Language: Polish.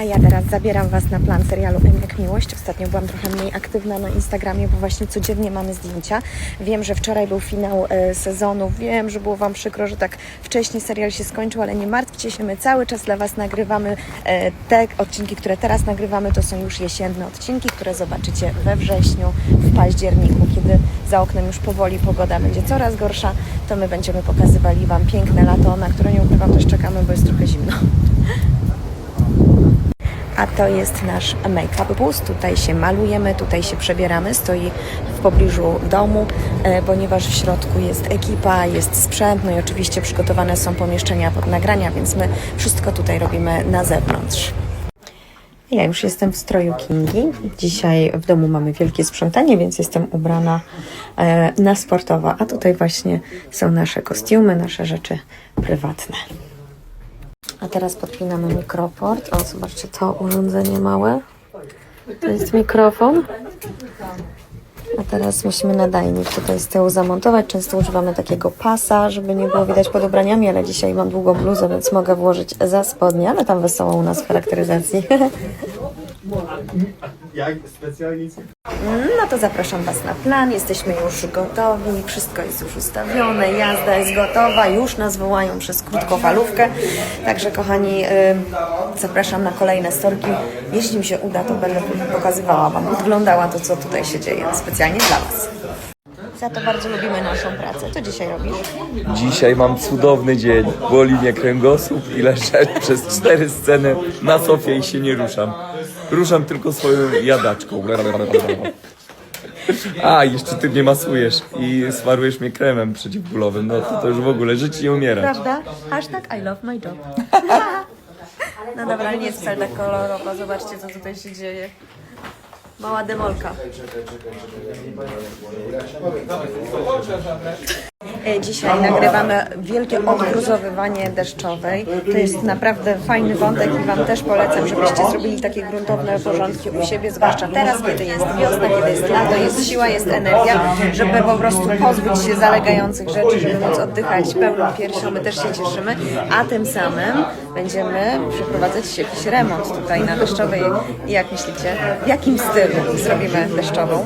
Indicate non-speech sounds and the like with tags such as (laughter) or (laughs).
A ja teraz zabieram Was na plan serialu M jak Miłość. Ostatnio byłam trochę mniej aktywna na Instagramie, bo właśnie codziennie mamy zdjęcia. Wiem, że wczoraj był finał e, sezonu. Wiem, że było Wam przykro, że tak wcześnie serial się skończył, ale nie martwcie się, my cały czas dla Was nagrywamy. E, te odcinki, które teraz nagrywamy, to są już jesienne odcinki, które zobaczycie we wrześniu, w październiku, kiedy za oknem już powoli pogoda będzie coraz gorsza, to my będziemy pokazywali Wam piękne lato, na które nie ukrywam też czekamy, bo jest trochę zimno. (laughs) A to jest nasz make-up booth. Tutaj się malujemy, tutaj się przebieramy. Stoi w pobliżu domu, e, ponieważ w środku jest ekipa, jest sprzęt, no i oczywiście przygotowane są pomieszczenia pod nagrania, więc my wszystko tutaj robimy na zewnątrz. Ja już jestem w stroju Kingi. Dzisiaj w domu mamy wielkie sprzątanie, więc jestem ubrana e, na sportowo. A tutaj właśnie są nasze kostiumy, nasze rzeczy prywatne. A teraz podpinamy mikrofort. O, zobaczcie to urządzenie małe. To jest mikrofon. A teraz musimy nadajnik tutaj z tyłu zamontować. Często używamy takiego pasa, żeby nie było widać pod ubraniami, ale dzisiaj mam długą bluzę, więc mogę włożyć za spodnie, ale tam wesoło u nas w charakteryzacji. (laughs) Jak specjalnie No to zapraszam Was na plan. Jesteśmy już gotowi, wszystko jest już ustawione, jazda jest gotowa, już nas wołają przez krótkofalówkę. Także kochani, y, zapraszam na kolejne storki. Jeśli mi się uda, to będę pokazywała Wam, oglądała to, co tutaj się dzieje specjalnie dla Was. Za to bardzo lubimy naszą pracę. Co dzisiaj robisz? Dzisiaj mam cudowny dzień. Boli mnie kręgosłup i leżę (laughs) przez cztery sceny na sofie i się nie ruszam. Ruszam tylko swoją jadaczką. A, jeszcze ty mnie masujesz i smarujesz mnie kremem przeciwbólowym. No to, to już w ogóle żyć i umierać. Prawda? Hashtag I love my job. No dobra, ale nie jest wcale tak kolorowo. Zobaczcie, co tutaj się dzieje. Mała demolka. E, Dzisiaj nagrywamy wielkie odgruzowywanie deszczowej. To jest naprawdę fajny wątek i Wam też polecam, żebyście zrobili takie gruntowne porządki u siebie, zwłaszcza teraz, kiedy jest wiosna, kiedy jest lato, jest siła, jest energia, żeby po prostu pozbyć się zalegających rzeczy, żeby móc oddychać pełną piersią. My też się cieszymy, a tym samym będziemy przeprowadzać jakiś remont tutaj na deszczowej. Jak myślicie, w jakim stylu zrobimy deszczową?